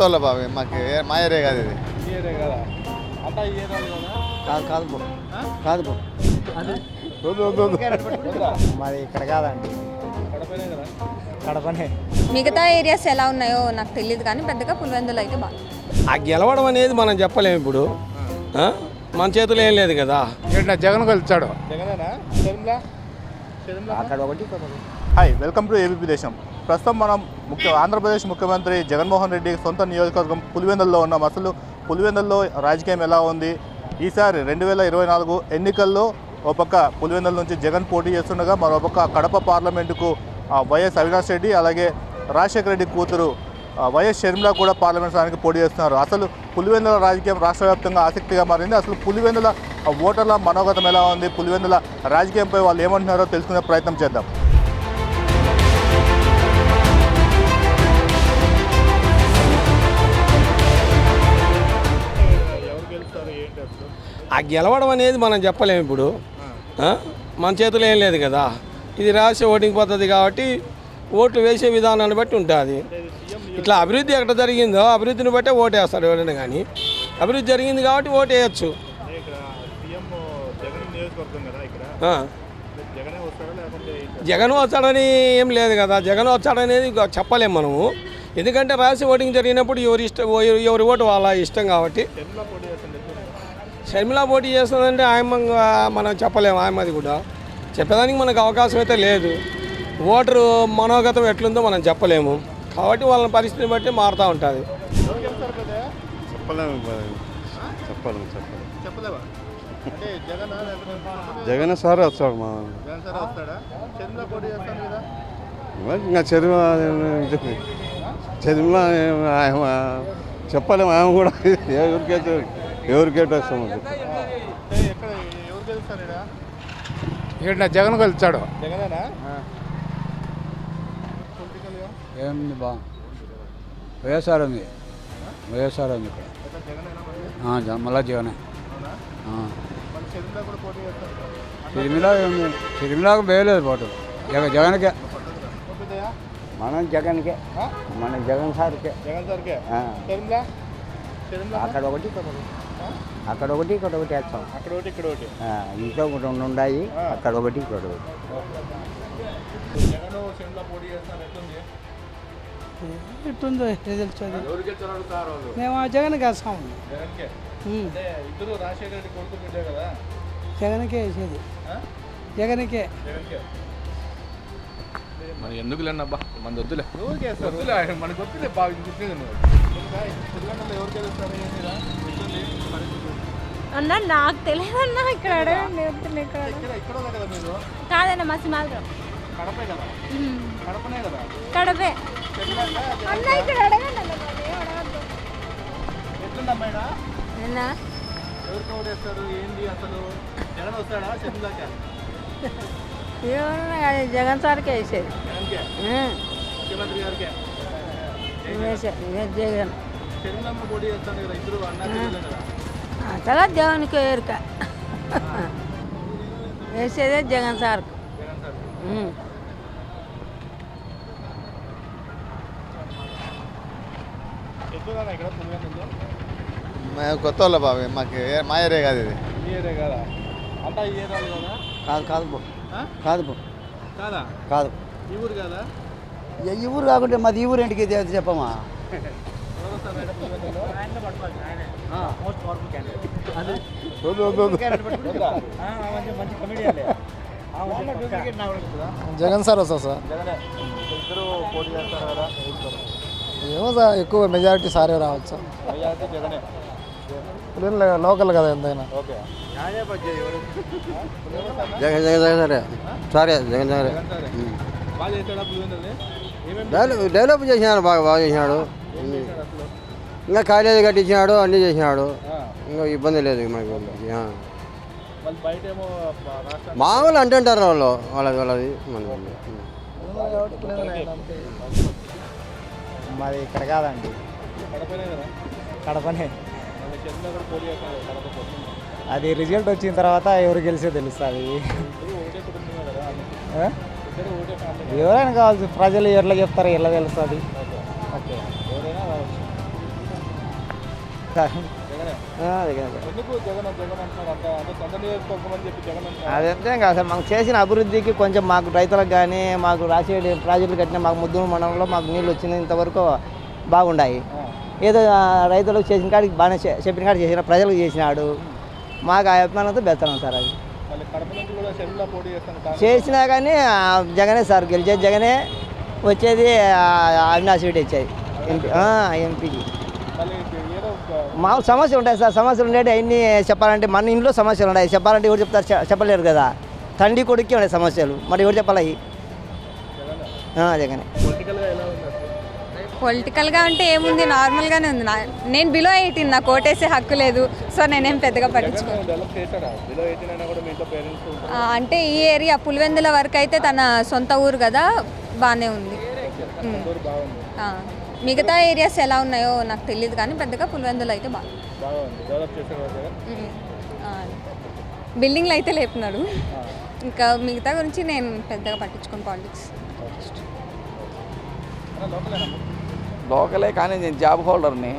వాళ్ళ బాబు మాకు మా ఏరియా కాదు ఇది. కదా? కదా? బో? కాదు బో. మాది ఇక్కడ కాదండి. కడపనే కదా? కడపనే. మిగతా ఏరియాస్ ఎలా ఉన్నాయో నాకు తెలియదు కానీ పెద్దగా పులివెందులు అయితే బాగా. ఆ గెలవడం అనేది మనం చెప్పలేము ఇప్పుడు. ఆ? మన చేతిలో ఏం లేదు కదా. జగన్ గెలిచాడు జగనేనా? షర్మిలా అక్కడ ఒకటి హాయ్ వెల్కమ్ టు ఏబీపీ దేశం ప్రస్తుతం మనం ముఖ్య ఆంధ్రప్రదేశ్ ముఖ్యమంత్రి జగన్మోహన్ రెడ్డి సొంత నియోజకవర్గం పులివెందుల్లో ఉన్నాం. అసలు పులివెందుల్లో రాజకీయం ఎలా ఉంది? ఈసారి రెండు వేల ఇరవై నాలుగు ఎన్నికల్లో ఒక పక్క పులివెందుల నుంచి జగన్ పోటీ చేస్తుండగా మరోపక్క కడప పార్లమెంటుకు ఆ, వైఎస్ అవినాష్ రెడ్డి అలాగే రాజశేఖర రెడ్డి కూతురు వైఎస్ షర్మిల కూడా పార్లమెంట్ స్థానానికి పోటీ చేస్తున్నారు. అసలు పులివెందుల రాజకీయం రాష్ట్ర వ్యాప్తంగా ఆసక్తిగా మారింది. అసలు పులివెందుల ఓటర్ల మనోగతం ఎలా ఉంది? పులివెందుల రాజకీయంపై వాళ్ళు ఏమంటున్నారో తెలుసుకునే ప్రయత్నం చేద్దాం. ఆ గెలవడం అనేది మనం చెప్పలేము ఇప్పుడు? మన చేతిలో ఏం లేదు కదా. ఇది రహస్య ఓటింగ్ పద్ధతి కాబట్టి ఓట్లు వేసే విధానాన్ని బట్టి ఉంటుంది. ఇట్లా అభివృద్ధి ఎక్కడ జరిగిందో అభివృద్ధిని బట్టే ఓటు వేస్తాడు ఎవరైనా కానీ. అభివృద్ధి జరిగింది కాబట్టి ఓటు వేయచ్చు జగన్ వచ్చాడని ఏం లేదు కదా. జగన్ వచ్చాడనేది చెప్పలేము మనము. ఎందుకంటే రహస్య ఓటింగ్ జరిగినప్పుడు ఎవరి ఇష్టం ఎవరి ఓటు వాళ్ళ ఇష్టం కాబట్టి. షర్మిల పోటీ చేస్తుంది షర్మిల పోటీ చేస్తుందంటే ఆయమ్మ మనం చెప్పలేము ఆయమ్మది కూడా. చెప్పేదానికి మనకు అవకాశం అయితే లేదు. ఓటరు మనోగతం ఎట్లుందో మనం చెప్పలేము. కాబట్టి వాళ్ళ పరిస్థితిని బట్టి మారుతూ ఉంటుంది. చెప్పలేము జగన్ జగన్ సార్ మా జగన్ వస్తాడా? మరి ఇంకా చెరువు చదివిన చెప్పలేము ఆమె కూడా ఎవరికైతే ఎవరికైతే వస్తాము ఇక్కడ ఏంటన్నా జగన్ గెలిచాడు జగనేనా? ఏముంది బా? వైఎస్ఆర్ ఉంది వైఎస్ఆర్ ఉంది ఇక్కడ మళ్ళా జీవనే ఏముంది తిరుమలకు వేయలేదు పాటు. జగ జగన్కే. మనం జగన్కే. మన జగన్ సార్కే. జగన్ సార్కే? అక్కడ ఒకటి అక్కడ ఒకటి ఇక్కడ ఒకటి వేస్తాం. అక్కడ ఒకటి ఇక్కడ ఒకటి. ఇంట్లో ఒకటి రెండు ఉన్నాయి అక్కడ ఒకటి ఇక్కడ ఒకటి. ఎట్టుందో వాళ్ళు? మేము ఆ జగన్ వేస్తాము జగన్కే. ఉమ్. అంటే ఇద్దరు రాజశేఖర రెడ్డి కొడుకు బిడ్డే కదా? జగన్కే వేసేది ఆ? జగన్కే. జగన్కే. మన ఎందుకు లేనబ్బా మన వద్దులే. వద్దులే. మనకు వద్దులే బాగా అన్న నాకు తెలియదు అన్న ఇక్కడ అడగండి వద్దులే ఇక్కడ మీరు? కాదన్న మా సింహాద్రం కడపే కదా? కడపనే కదా? కడపే. చెల్లంటే అన్న ఇక్కడ అడగండి అన్న మరి ఏం అడగద్దు. ఎట్లుందమ్మా ఇక్కడ అన్న ఎవరికి ఓటేస్తారు? ఏంటి అసలు? జగన్ వస్తాడా? చెల్లాక ఏమన్నా కానీ జగన్ సార్కే వేసేది. జగన్కే? ముఖ్యమంత్రి గారికే? జగన్. పోటీ చేస్తాను కదా ఇద్దరు అసలు దేవునికి ఎరుక. వేసేదే జగన్ సార్ జగన్ సార్ ఎక్కువగా ఇక్కడ పులివెందులో మేము కొత్త వాళ్ళ బాబు మాకు మా ఏరియా కాదు ఇది. కదా? కదా? కాదు కాదు బో? కాదు బో కాదా? కాదు. ఈ ఊరు కదా? ఈ ఊరు కాకుంటే మాది ఈ ఊరు అది చెప్పమా? జగన్ సార్ వస్తా సార్? జగనే. ఇద్దరు పోటీ చేస్తారు కదా? ఏమో సార్ ఎక్కువ మెజారిటీ సారే రావచ్చు. లోకల్ కదా ఎంతైనా. జగన్ జగన్ జగన్ సరే. సరే జగన్ సరే. డెవలప్ డెవలప్ చేసినాడు బాగా బాగా చేసినాడు. ఇంకా కాలేజీ కట్టించినాడు అన్నీ చేసినాడు. ఇంకా ఇబ్బంది లేదు మనకి మామూలు అంటుంటారు వాళ్ళు వాళ్ళది. వాళ్ళది మన మాది ఇక్కడ కాదండి. కడపనే. అది రిజల్ట్ వచ్చిన తర్వాత ఎవరు గెలిచే తెలుస్తుంది. ఎవరైనా కావాల్సి ప్రజలు ఎట్లా చెప్తారు ఎట్లా తెలుస్తుంది. ఓకే. అదంతే కాదు. సార్ మాకు చేసిన అభివృద్ధికి కొంచెం మాకు రైతులకు కానీ మాకు రాసేటి ప్రాజెక్టులు కట్టిన మాకు ముద్దు మండలంలో మాకు నీళ్ళు వచ్చిన ఇంతవరకు బాగున్నాయి ఏదో రైతులకు చేసిన కాడికి బాగానే చెప్పిన కాడికి చేసిన ప్రజలకు చేసినాడు. మాకు ఆ అభిమానంతో బెత్తనం సార్ అది. చేసినా కానీ జగనే సార్ గెలిచేది జగనే వచ్చేది ఆ, అవినాష్ రెడ్డి వచ్చేది. ఎంపీ ఆ, ఎంపీకి. మా సమస్యలు ఉంటాయి సార్ సమస్యలు ఉండేవి అన్ని చెప్పాలంటే మన ఇంట్లో సమస్యలు ఉన్నాయి. చెప్పాలంటే ఎవరు చెప్తారు? చెప్పలేరు కదా. తండ్రి కొడుక్కి ఉన్నాయి సమస్యలు. మరి ఎవరు చెప్పాలి? జగనే పొలిటికల్గా అంటే ఏముంది? నార్మల్గానే ఉంది. నా నేను బిలో ఎయిటీన్ నాకు ఓటేసే హక్కు లేదు. సో నేనేం పెద్దగా పట్టించుకో జగన్ డెవలప్ చేశాడా? బిలో ఎయిటీన్ అయినా కూడా మీ ఇంట్లో పేరెంట్స్ ఉంటారు? ఆ, అంటే ఈ ఏరియా పులివెందుల వరకు అయితే తన సొంత ఊరు కదా బాగానే ఉంది. మిగతా ఏరియాస్ ఎలా ఉన్నాయో నాకు తెలియదు కానీ పెద్దగా పులివెందులు అయితే బాగా బిల్డింగ్లు అయితే లేపున్నాడు ఇంకా మిగతా గురించి నేను పెద్దగా పట్టించుకోను పాలిటిక్స్ లోకలే కానీ నేను జాబ్ హోల్డర్ని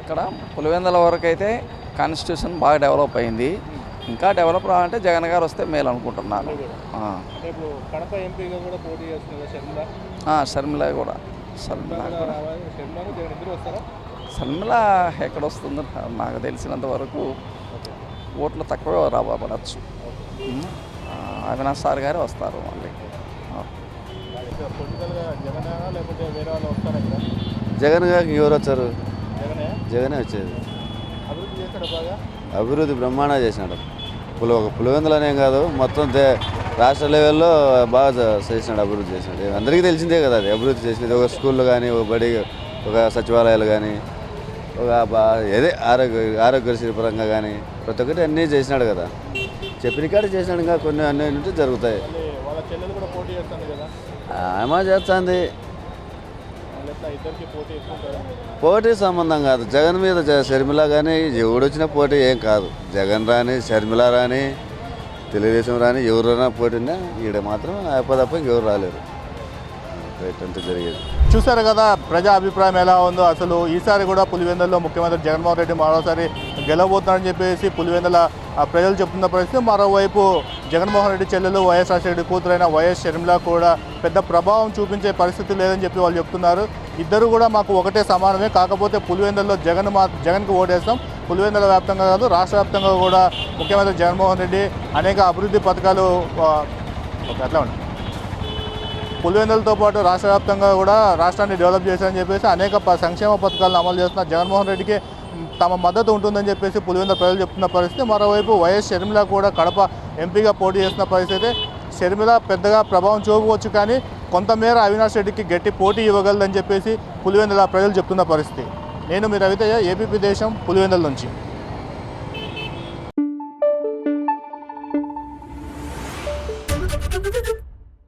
ఇక్కడ పులివెందుల వరకు అయితే కాన్స్టిట్యూషన్ బాగా డెవలప్ అయింది. ఇంకా డెవలప్ రావాలంటే జగన్ గారు వస్తే మేలు అనుకుంటున్నాను. ఆ. అంటే ఇప్పుడు కడప ఎంపీగా కూడా పోటీ చేస్తుంది కదా షర్మిల కూడా. షర్మిల షర్మిల ఎక్కడ వస్తుందో నాకు తెలిసినంత వరకు ఓట్లు తక్కువ రాబడచ్చు అవినాష్ సార్ గారే వస్తారు మళ్ళీ. జగన్ లేకపోతే వేరే వాళ్ళు వస్తారా ఇక్కడ? జగన్ గారికి ఎవరు వచ్చారు? జగనే? జగనే వచ్చేది. అభివృద్ధి బ్రహ్మాండంగా చేసినాడు. పులి ఒక పులివెందులనేం కాదు మొత్తం దే- రాష్ట్ర లెవెల్లో బాగా చేసినాడు అభివృద్ధి చేసినాడు. అందరికీ తెలిసిందే కదా అది అభివృద్ధి చేసినది. ఒక స్కూళ్ళు కానీ ఒక బడి ఒక సచివాలయాలు కానీ ఒక ఏదే ఆరోగ్య ఆరోగ్యశ్రీ పరంగా కానీ ప్రతి ఒక్కటి అన్నీ చేసినాడు కదా. చెప్పిన కాడ చేసినాడు ఇంకా కొన్ని అన్నీ జరుగుతాయి. ఆమె చేస్తుంది. పోటీ సంబంధం కాదు. జగన్ మీద షర్మిల కానీ ఎవడొచ్చినా పోటీ ఏం కాదు. జగన్ రాని షర్మిల రాని తెలుగుదేశం రాని ఎవరైనా పోటీ ఉన్నా ఈడ మాత్రం అయిపోదప్ప ఇంకెవరు రాలేరు. రైట్ అంతా జరిగేది. చూశారు కదా ప్రజా అభిప్రాయం ఎలా ఉందో. అసలు ఈసారి కూడా పులివెందులలో ముఖ్యమంత్రి జగన్మోహన్ రెడ్డి మరోసారి గెలవబోతున్నారని చెప్పేసి పులివెందుల ప్రజలు చెప్తున్న పరిస్థితి. మరోవైపు జగన్మోహన్ రెడ్డి చెల్లెలు వైఎస్ రాజశేఖర కూతురైన వైఎస్ షర్మిల కూడా పెద్ద ప్రభావం చూపించే పరిస్థితి లేదని చెప్పి వాళ్ళు చెప్తున్నారు. ఇద్దరు కూడా మాకు ఒకటే సమానమే. కాకపోతే పులివెందుల్లో జగన్ మా జగన్కి ఓటేస్తాం. పులివెందుల వ్యాప్తంగా కాదు రాష్ట్ర వ్యాప్తంగా కూడా ముఖ్యమంత్రి జగన్మోహన్ రెడ్డి అనేక అభివృద్ధి పథకాలు అట్లా ఉన్నాయి పులివెందులతో పాటు రాష్ట్ర వ్యాప్తంగా కూడా రాష్ట్రాన్ని డెవలప్ చేశారని చెప్పేసి అనేక సంక్షేమ పథకాలను అమలు చేస్తున్న జగన్మోహన్ రెడ్డికి తమ మద్దతు ఉంటుందని చెప్పేసి పులివెందుల ప్రజలు చెప్తున్న పరిస్థితి. మరోవైపు వైఎస్ షర్మిల కూడా కడప ఎంపీగా పోటీ చేస్తున్న పరిస్థితి. షర్మిల పెద్దగా ప్రభావం చూపవచ్చు కానీ కొంతమేర అవినాష్ రెడ్డికి గట్టి పోటీ ఇవ్వగలదని చెప్పేసి పులివెందుల ప్రజలు చెప్తున్న పరిస్థితి. నేను మీ రవితయ్య ఏపీపీ దేశం పులివెందుల నుంచి.